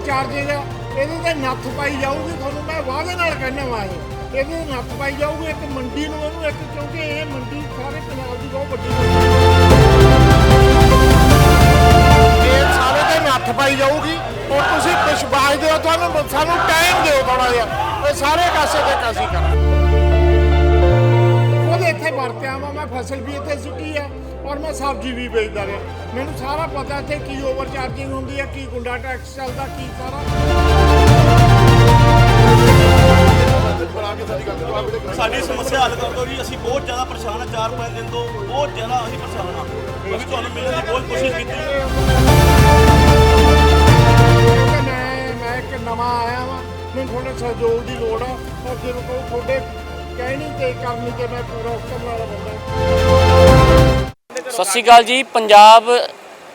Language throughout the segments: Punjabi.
ਓਵਰ ਚਾਰਜਿੰਗ ਆ ਇਹਦੇ ਤੇ ਨੱਥ ਪਾਈ ਜਾਊਗੀ, ਤੁਹਾਨੂੰ ਮੈਂ ਵਾਅਦੇ ਨਾਲ ਕਹਿਣਾ ਵਾ ਇਹ। ਇਹਦੇ ਨੱਥ ਪਾਈ ਜਾਊਗੀ, ਇੱਕ ਮੰਡੀ ਨੂੰ ਇਹਨੂੰ ਇੱਕ, ਕਿਉਂਕਿ ਇਹ ਮੰਡੀ ਸਾਰੇ ਪੰਜਾਬ ਦੀ ਬਹੁਤ ਵੱਡੀ ਮੰਡੀ ਇਹ ਸਾਰੇ ਤੇ ਨੱਥ ਪਾਈ ਜਾਊਗੀ। ਔਰ ਤੁਸੀਂ ਵਿਸ਼ਵਾਸ ਦਿਓ ਤੁਹਾਨੂੰ ਸਾਨੂੰ ਟਾਈਮ ਦਿਓ ਥੋੜਾ ਜਿਹਾ। ਇਹ ਸਾਰੇ ਕਾਸੇ ਤੇ ਕਾਸੀ ਕਰਾਂ ਵਰਤਿਆ ਵਾ ਮੈਂ ਫਸਲ ਵੀ ਇੱਥੇ ਸੁੱਟੀ ਆ ਔਰ ਮੈਂ ਸਬਜ਼ੀ ਵੀ ਵੇਚਦਾ ਰਿਹਾ। ਮੈਨੂੰ ਸਾਰਾ ਪਤਾ ਇੱਥੇ ਕੀ ਓਵਰ ਚਾਰਜਿੰਗ ਹੁੰਦੀ ਆ ਕੀ ਗੁੰਡਾ ਟੈਕਸ ਚੱਲਦਾ ਕੀ ਸਾਰਾ। ਸਾਡੀ ਸਮੱਸਿਆ ਹੱਲ ਕਰ ਦਿਓ ਜੀ ਅਸੀਂ ਬਹੁਤ ਜ਼ਿਆਦਾ ਪਰੇਸ਼ਾਨ ਆ ਚਾਰ ਪੰਜ ਦਿਨ ਤੋਂ ਬਹੁਤ ਜ਼ਿਆਦਾ ਅਸੀਂ ਪਰੇਸ਼ਾਨ ਆ। ਅਸੀਂ ਤੁਹਾਨੂੰ ਮਿਲਣ ਦੀ ਬਹੁਤ ਕੋਸ਼ਿਸ਼ ਕੀਤੀ। ਮੈਂ ਮੈਂ ਇੱਕ ਨਵਾਂ ਆਇਆ ਵਾਂ ਮੈਨੂੰ ਥੋੜੇ ਸਹਿਯੋਗ ਦੀ ਲੋੜ ਆ ਔਰ ਜਦੋਂ ਕੋਈ ਤੁਹਾਡੇ ਕਹਿਣੀ ਤੇ ਕਰਨੀ ਤੇ ਮੈਂ ਪੂਰਾ ਉਤਰਨ ਵਾਲਾ ਬੰਦਾ ਸਤਿ ਸ਼੍ਰੀ ਅਕਾਲ ਜੀ ਪੰਜਾਬ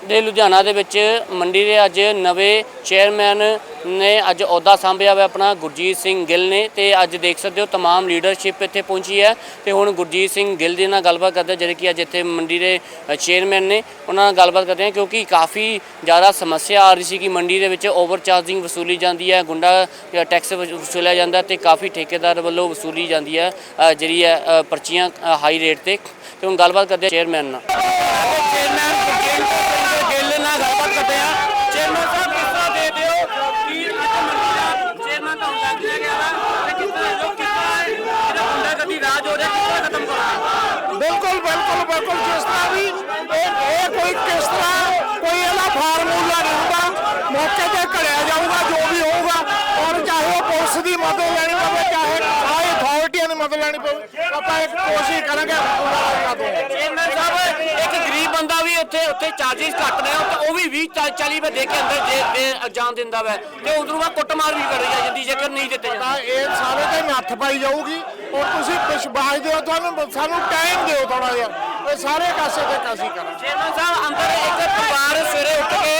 ਦੇ ਲੁਧਿਆਣਾ ਦੇ ਵਿੱਚ ਮੰਡੀ ਦੇ ਅੱਜ ਨਵੇਂ ਚੇਅਰਮੈਨ ਨੇ ਅੱਜ ਅਹੁਦਾ ਸੰਭਿਆ ਹੋਇਆ ਆਪਣਾ ਗੁਰਜੀਤ ਸਿੰਘ ਗਿੱਲ ਨੇ ਤੇ ਅੱਜ ਦੇਖ ਸਕਦੇ ਹੋ तमाम ਲੀਡਰਸ਼ਿਪ ਇੱਥੇ ਪਹੁੰਚੀ ਹੈ ਤੇ ਹੁਣ ਗੁਰਜੀਤ ਸਿੰਘ ਗਿੱਲ ਦੇ ਨਾਲ ਗੱਲਬਾਤ ਕਰਦੇ ਹਾਂ, ਜਿਹੜੇ ਕਿ ਅੱਜ ਇੱਥੇ ਮੰਡੀ ਦੇ ਚੇਅਰਮੈਨ ਨੇ ਉਹਨਾਂ ਨਾਲ ਗੱਲਬਾਤ ਕਰਦੇ ਹਾਂ ਕਿਉਂਕਿ ਕਾਫੀ ਜ਼ਿਆਦਾ ਸਮੱਸਿਆ ਆ ਰਹੀ ਸੀ ਕਿ ਮੰਡੀ ਦੇ ਵਿੱਚ ਓਵਰ ਚਾਰਜਿੰਗ ਵਸੂਲੀ ਜਾਂਦੀ ਹੈ ਗੁੰਡਾ ਟੈਕਸ ਵਸੂਲਿਆ ਜਾਂਦਾ ਤੇ ਕਾਫੀ ਠੇਕੇਦਾਰ ਵੱਲੋਂ ਵਸੂਲੀ ਜਾਂਦੀ ਹੈ ਅ, ਜਿਹੜੀ ਹੈ ਅ, ਪਰਚੀਆਂ ਹਾਈ ਰੇਟ ਤੇ ਤੇ ਹੁਣ ਗੱਲਬਾਤ ਕਰਦੇ ਹਾਂ ਚੇਅਰਮੈਨ ਨਾਲ ਚੇਅਰਮੈਨ ਗਿੱਲ ਨਾਲ ਆ। ਚੇਅਰਮੈਨ ਸਾਹਿਬ, ਕਿਸ ਤਰ੍ਹਾਂ ਦੇ ਦਿਓ ਕਿ ਅੱਜ ਮੰਡੀ ਦਾ ਚੇਅਰਮੈਨ ਤਾਂ ਹੁੰਦਾ ਕਿਹਾ ਗਿਆ ਵਾ? ਤੇ ਕਿਸ ਤਰ੍ਹਾਂ ਲੋਕ ਕਿਸ ਤਰ੍ਹਾਂ ਇਹਦਾ ਗੁੰਡਾ ਗੱਦੀ ਰਾਜ ਹੋ ਰਿਹਾ, ਕਿਸ ਤਰ੍ਹਾਂ ਖਤਮ ਕਰਨਾ ਬਿਲਕੁਲ ਬਿਲਕੁਲ ਬਿਲਕੁਲ, ਜਿਸ ਤਰ੍ਹਾਂ ਵੀ ਇਹ ਇਹ ਕੋਈ ਕਿਸ ਤਰ੍ਹਾਂ ਕੋਈ ਇਹਦਾ ਫਾਰਮੂਲਾ ਨਹੀਂ ਹੁੰਦਾ। ਮੌਕੇ ਤੇ ਘੜਿਆ ਜਾਊਗਾ, ਜੋ ਵੀ ਹੋਊਗਾ, ਔਰ ਚਾਹੇ ਉਹ ਪੁਲਿਸ ਦੀ ਮਦਦ ਲੈਣੀ ਪਵੇ ਚਾਹੇ ਸਾਰੇ ਅਥਾਰਟੀਆਂ ਦੀ ਮਦਦ ਲੈਣੀ ਪਵੇ ਆਪਾਂ ਇੱਕ ਕੋਸ਼ਿਸ਼ ਕਰਾਂਗੇ ਚੇਅਰਮੈਨ ਸਾਹਿਬ ਇੱਕ ਗਰੀਬ ਬੰਦਾ ਵੀ ਉੱਥੇ ਉੱਥੇ ਚਾਰजेस ਘੱਟ ਨੇ ਤੇ ਉਹ ਵੀ 20 40 ਰੁਪਏ ਦੇ ਕੇ ਅੰਦਰ ਦੇ ਜਾਣ ਦਿੰਦਾ ਵਾ। ਤੇ ਉਧਰੋਂ ਬਾਅਦ ਕੁੱਟਮਾਰ ਵੀ ਕਰ ਜਾਂਦੀ ਜੇਕਰ ਨਹੀਂ ਦਿੱਤੇ ਜਾਂਦੇ। ਤਾਂ ਇਹ ਸਾਰੇ ਤੇ ਨੱਥ ਪਾਈ ਜਾਊਗੀ। ਔਰ ਤੁਸੀਂ ਵਿਸ਼ਵਾਸ ਦਿਓ ਤੁਹਾਨੂੰ ਸਾਨੂੰ ਟਾਈਮ ਦਿਓ ਥੋੜਾ ਜਿਹਾ। ਇਹ ਸਾਰੇ ਕਾਸੇ ਤੇ ਕਾਸੀ ਕਰਾਂ ਚੇਅਰਮੈਨ ਸਾਹਿਬ ਅੰਦਰ ਇੱਕ ਪਰਿਵਾਰ ਸਵੇਰੇ ਉੱਠ ਕੇ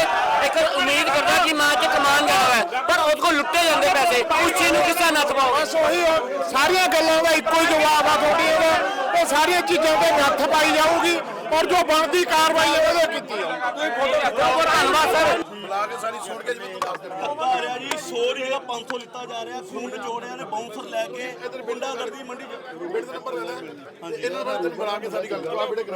ਇੱਕ ਉਮੀਦ ਕਰਦਾ ਕਿ ਮਾਂ ਚ ਕਮਾਨ ਜਾਣਾ ਹੈ ਪਰ ਉਹਦੇ ਕੋਲ ਲੁੱਟੇ ਜਾਂਦੇ ਪੈਸੇ ਉਸ ਚੀਜ਼ ਨੂੰ ਕਿਸ ਨੱਥ ਪਾਓਗੇ ਬਸ ਉਹੀ ਉਹ ਸਾਰੀਆਂ ਗੱਲਾਂ ਦਾ ਇੱਕੋ ਹੀ ਜਵਾਬ ਆ ਤੁਹਾਡੀ ਇਹਦਾ। ਉਹ ਸਾਰੀਆਂ ਚੀਜ਼ਾਂ ਤੇ ਨੱਥ ਪਾਈ ਜਾਊਗੀ ਔਰ ਜੋ ਬਣਦੀ ਕਾਰਵਾਈ ਹੈ ਉਹਦੇ ਕੀਤੀ ਜਾਊਗੀ। ਧੰਨਵਾਦ ਸਰ। ਧੱਕਾ ਆ ਰਿਹਾ ਜੀ 100 ਦੀ ਜਗ੍ਹਾ 500 ਲਿੱਤਾ ਜਾ ਰਿਹਾ ਖੂਨ ਨਿਚੋੜਿਆ ਨੇ ਬਾਉਂਸਰ ਲੈ ਕੇ ਗੁੰਡਾਗਰਦੀ ਮੰਡੀ ਚ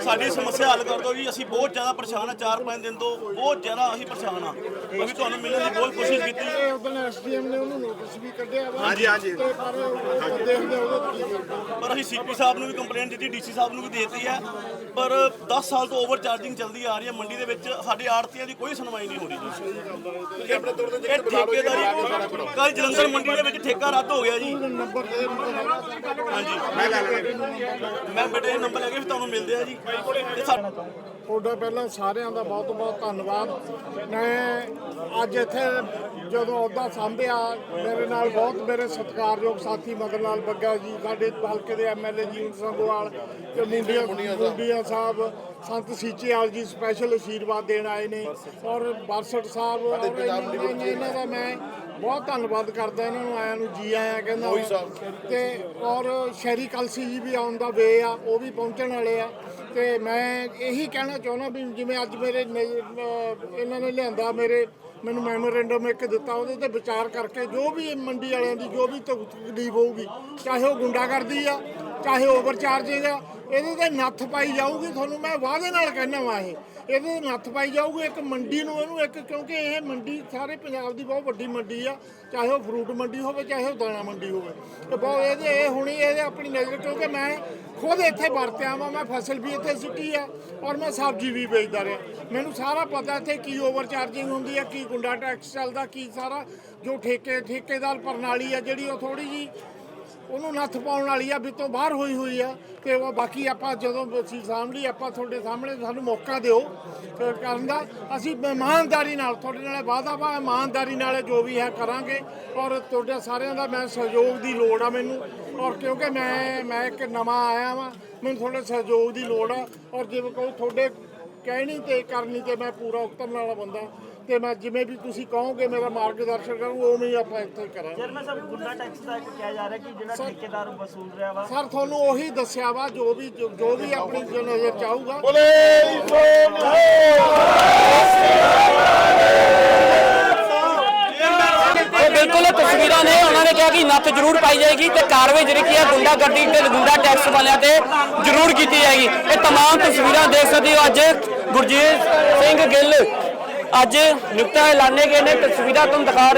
ਸਾਡੀ ਸਮੱਸਿਆ ਹੱਲ ਕਰ ਦਿਓ ਜੀ ਅਸੀਂ ਬਹੁਤ ਜ਼ਿਆਦਾ ਪਰੇਸ਼ਾਨ ਆ ਚਾਰ ਪੰਜ ਦਿਨ ਤੋਂ ਬਹੁਤ ਜ਼ਿਆਦਾ ਅਸੀਂ ਪਰੇਸ਼ਾਨ ਆ। ਅਸੀਂ ਤੁਹਾਨੂੰ ਮਿਲਣ ਦੀ ਬਹੁਤ ਕੋਸ਼ਿਸ਼ ਕੀਤੀ। ਉਦੋਂ ਐਸਡੀਐਮ ਨੇ ਉਹਨੂੰ ਨੋਟਿਸ ਵੀ ਕੱਢਿਆ ਵਾ। ਹਾਂਜੀ ਹਾਂਜੀ। ਤੇ ਪਰ ਉਹ ਦੇਖਦੇ ਉਹਦੇ ਕੀ ਕਰਦਾ ਪਰ ਅਸੀਂ ਸੀਪੀ ਸਾਹਿਬ ਨੂੰ ਵੀ ਕੰਪਲੇਂਟ ਦਿੱਤੀ ਡੀਸੀ ਸਾਹਿਬ ਨੂੰ ਵੀ ਦੇਤੀ ਹੈ। ਪਰ 10 ਸਾਲ ਤੋਂ ਓਵਰ ਚਾਰਜਿੰਗ ਚੱਲਦੀ ਆ ਰਹੀ ਹੈ ਮੰਡੀ ਦੇ ਵਿੱਚ ਸਾਡੇ ਆੜਤੀਆਂ ਦੀ ਕੋਈ ਸੁਣਵਾਈ ਨਹੀਂ ਹੋ ਰਹੀ। ਜੀ ਠੇਕੇਦਾਰੀ ਕੱਲ ਜਲੰਧਰ ਮੰਡੀ ਦੇ ਵਿੱਚ ਠੇਕਾ ਰੱਦ ਹੋ ਗਿਆ ਜੀ। ਹਾਂਜੀ। ਮੈਂ ਲੈ ਮੈਂ ਬੇਟੇ ਨੰਬਰ ਲੈ ਕੇ ਵੀ ਤੁਹਾਨੂੰ ਮਿਲਦੇ ਆ ਜੀ। ਤੇ ਸਾਡਾ ਤੁਹਾਡਾ ਪਹਿਲਾਂ ਸਾਰਿਆਂ ਦਾ ਬਹੁਤ ਬਹੁਤ ਧੰਨਵਾਦ। ਮੈਂ ਅੱਜ ਇੱਥੇ ਜਦੋਂ ਅਹੁਦਾ ਸੰਭਿਆ ਮੇਰੇ ਨਾਲ ਬਹੁਤ ਮੇਰੇ ਸਤਿਕਾਰਯੋਗ ਸਾਥੀ ਮਦਨ ਲਾਲ ਬੱਗਾ ਜੀ ਸਾਡੇ ਹਲਕੇ ਦੇ ਐਮਐਲਏ ਜੀਵਨ ਸੰਗੋਵਾਲ ਤੇ ਮੁੰਡੀਆਂ ਮੁੰਡੀਆਂ ਸਾਹਿਬ ਸੰਤ ਸੀਚੇਵਾਲ ਜੀ ਸਪੈਸ਼ਲ ਅਸ਼ੀਰਵਾਦ ਦੇਣ ਆਏ ਨੇ ਔਰ ਬਰਸਟ ਸਾਹਿਬ ਔਰ ਇਹਨਾਂ ਦਾ ਮੈਂ ਬਹੁਤ ਧੰਨਵਾਦ ਕਰਦਾ ਇਹਨਾਂ ਨੂੰ ਆਇਆਂ ਨੂੰ ਜੀ ਆਇਆਂ ਕਹਿੰਦਾ। ਤੇ ਔਰ ਸ਼ਹਿਰੀ ਕਲਸੀ ਜੀ ਵੀ ਆਉਣ ਦਾ ਵੇ ਆ ਉਹ ਵੀ ਪਹੁੰਚਣ ਵਾਲੇ ਆ ਤੇ ਮੈਂ ਇਹੀ ਕਹਿਣਾ ਚਾਹੁੰਦਾ ਵੀ ਜਿਵੇਂ ਅੱਜ ਮੇਰੇ ਨਜ਼ਰ- ਅਹ ਇਹਨਾਂ ਨੇ ਲਿਆਂਦਾ ਮੇਰੇ, ਮੈਨੂੰ ਮੈਮੋਰੈਂਡਮ ਇੱਕ ਦਿੱਤਾ, ਉਹਦੇ ਤੇ ਵਿਚਾਰ ਕਰਕੇ ਜੋ ਵੀ ਇਹ ਮੰਡੀ ਵਾਲਿਆਂ ਦੀ ਜੋ ਵੀ ਤਕ- ਤਕਲੀਫ ਹੋਊਗੀ, ਚਾਹੇ ਉਹ ਗੁੰਡਾਗਰਦੀ ਆ, ਚਾਹੇ ਓਵਰਚਾਰਜਿੰਗ ਆ, ਇਹਦੇ ਤੇ ਨੱਥ ਪਾਈ ਜਾਊਗੀ, ਤੁਹਾਨੂੰ ਮੈਂ ਵਾਅਦੇ ਨਾਲ ਕਹਿਣਾ ਵਾ ਇਹ। ਇਹਦੇ ਤੇ ਨੱਥ ਪਾਈ ਜਾਊਗੀ, ਇੱਕ ਮੰਡੀ ਨੂੰ ਇਹਨੂੰ ਇੱਕ, ਕਿਉਂਕਿ ਇਹ ਮੰਡੀ ਸਾਰੇ ਪੰਜਾਬ ਦੀ ਬਹੁਤ ਵੱਡੀ ਮੰਡੀ ਆ, ਚਾਹੇ ਉਹ ਫਰੂਟ ਮੰਡੀ ਹੋਵੇ, ਚਾਹੇ ਉਹ ਦਾਣਾ ਮੰਡੀ ਹੋਵੇ। ਤੇ ਬਹੁਤ ਇਹਦੇ ਇਹ ਹੁਣੀ ਇਹਦੇ ਆਪਣੀ ਨਜ਼ਰ, ਕਿਉਂਕਿ ਮੈਂ ਖੁਦ ਇੱਥੇ ਵਰਤਿਆ ਵਾਂ ਮੈਂ ਫਸਲ ਵੀ ਇੱਥੇ ਸੁੱਟੀ ਆ ਔਰ ਮੈਂ ਸਬਜ਼ੀ ਵੀ ਵੇਚਦਾ ਰਿਹਾ। ਮੈਨੂੰ ਸਾਰਾ ਪਤਾ ਇੱਥੇ ਕੀ ਓਵਰ ਚਾਰਜਿੰਗ ਹੁੰਦੀ ਆ, ਕੀ ਗੁੰਡਾ ਟੈਕਸ ਚੱਲਦਾ, ਕੀ ਸਾਰਾ ਜੋ ਠੇਕੇ, ਠੇਕੇਦਾਰ ਪ੍ਰਣਾਲੀ ਆ ਜਿਹੜੀ ਉਹ ਥੋੜੀ ਜੀ ਉਹਨੂੰ ਨੱਥ ਪਾਉਣ ਵਾਲੀ ਆ ਵਿੱਚੋਂ ਬਾਹਰ ਹੋਈ ਹੋਈ ਆ। ਤੇ ਉਹ ਬਾਕੀ ਆਪਾਂ ਜਦੋਂ ਅਸੀਂ ਸਾਹਮਣੇ ਆਪਾਂ ਤੁਹਾਡੇ ਸਾਹਮਣੇ ਸਾਨੂੰ ਮੌਕਾ ਦਿਓ ਕਰਨ ਦਾ। ਅਸੀਂ ਇਮਾਨਦਾਰੀ ਨਾਲ, ਤੁਹਾਡੇ ਨਾਲ ਵਾਅਦਾ ਵਾ, ਇਮਾਨਦਾਰੀ ਨਾਲ ਜੋ ਵੀ ਹੈ ਕਰਾਂਗੇ। ਔਰ ਤੁਹਾਡੇ ਸਾਰਿਆਂ ਦਾ ਮੈਂ ਸਹਿਯੋਗ ਦੀ ਲੋੜ ਆ ਮੈਨੂੰ। ਔਰ ਕਿਉਂਕਿ ਮੈਂ ਮੈਂ ਇੱਕ ਨਵਾਂ ਆਇਆ ਵਾਂ, ਮੈਨੂੰ ਤੁਹਾਡੇ ਸਹਿਯੋਗ ਦੀ ਲੋੜ ਆ। ਔਰ ਜਿਵੇਂ ਕਹੋ ਤੁਹਾਡੇ ਕਹਿਣੀ ਤੇ ਕਰਨੀ ਤੇ ਮੈਂ ਪੂਰਾ ਉਤਰਨ ਵਾਲਾ ਬੰਦਾ। ਤੇ ਮੈਂ ਜਿਵੇਂ ਵੀ ਤੁਸੀਂ ਕਹੋਗੇ ਮੇਰਾ ਮਾਰਗਦਰਸ਼ਨ ਕਰੂੰ ਉਵੇਂ ਹੀ ਆਪਾਂ ਇੱਥੇ ਕਰਾਂਗੇ ਚੇਅਰਮੈਨ ਸਾਹਿਬ ਗੁੰਡਾ ਟੈਕਸ ਦਾ ਇੱਕ ਕਿਹਾ ਜਾ ਰਿਹਾ ਕਿ ਜਿਹੜਾ ਠੇਕੇਦਾਰ ਵਸੂਲ ਰਿਹਾ ਵਾ ਸਰ ਤੁਹਾਨੂੰ ਉਹੀ ਦੱਸਿਆ ਵਾ ਜੋ ਵੀ ਜੋ ਜੋ ਵੀ ਆਪਣੀ ਜੋ ਨਜ਼ਰ ਚ ਆਊਗਾ ਨੱਥ ਜ਼ਰੂਰ ਪਾਈ ਜਾਏਗੀ ਤੇ ਕਾਰਵਾਈ ਜਿਹੜੀ ਕੀ ਹੈ ਗੁੰਡਾਗਰਦੀ ਤੇ ਗੁੰਡਾ ਟੈਕਸ ਵਾਲਿਆਂ ਤੇ ਜ਼ਰੂਰ ਕੀਤੀ ਜਾਏਗੀ ਇਹ तमाम ਤਸਵੀਰਾਂ ਦੇਖ ਸਕਦੇ ਹੋ ਅੱਜ ਗੁਰਜੀਤ ਸਿੰਘ ਗਿੱਲ ਅੱਜ ਨਿਕਤਾ ਐਲਾਨੇ ਗਏ ਨੇ ਤਸਵੀਰਾਂ ਤੁਹਾਨੂੰ ਦਿਖਾ ਰਹੇ